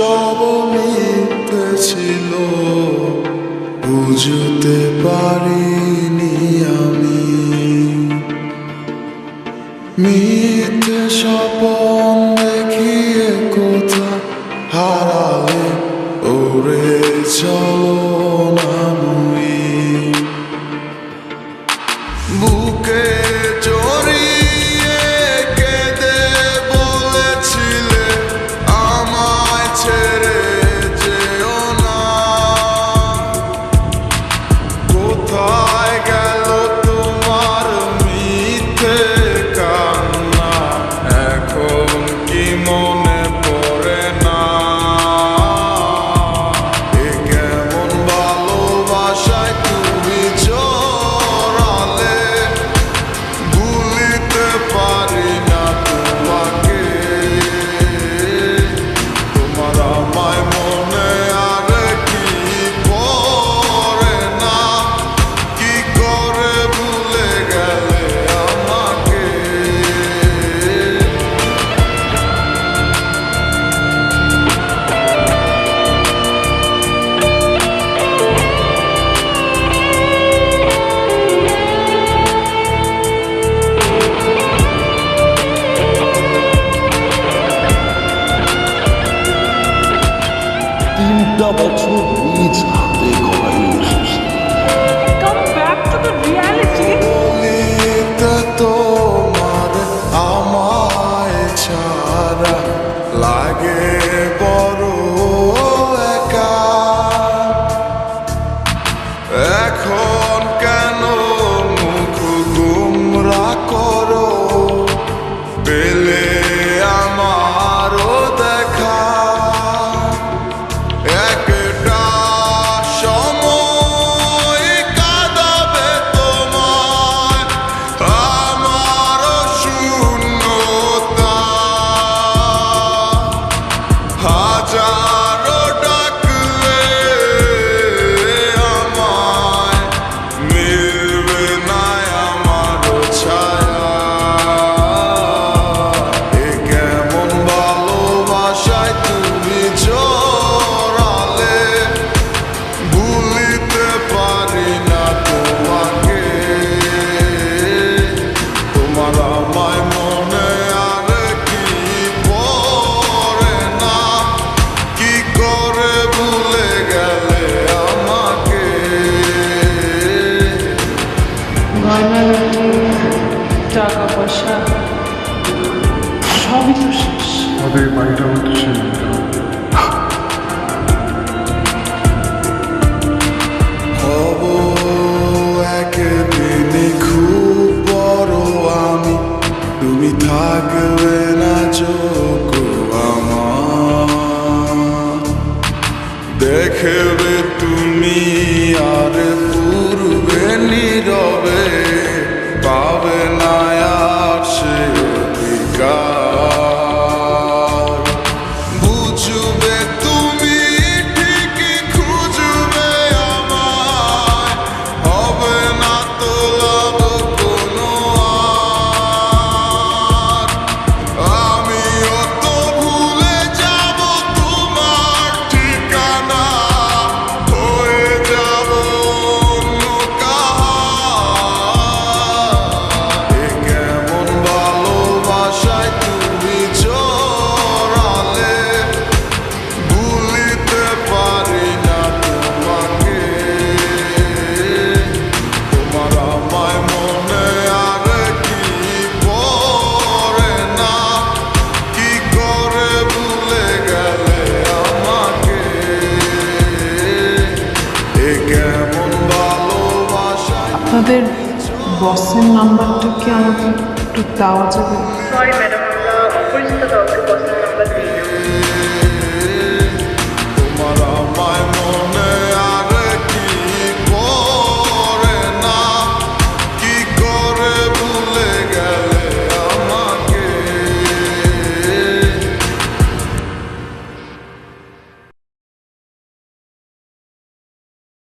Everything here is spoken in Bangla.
সব মিথ্যে ছিল বুঝতে পারিনি আমি। মিথ্যে স্বপন দেখিয়ে কোথা হারালে? ওরে চল তিনটা বছর নিজ হাতে গড়াই তোমার লাগে একা। এখন বাসা সবই তো শেষ। আমাদের বাড়িটা আমাদের শেষ। দেখে আপনাদের বসের নাম্বারটা কি আমাকে একটু দেওয়া যাবে? সরি ম্যাডাম আমরা অপরিচিত কাউকে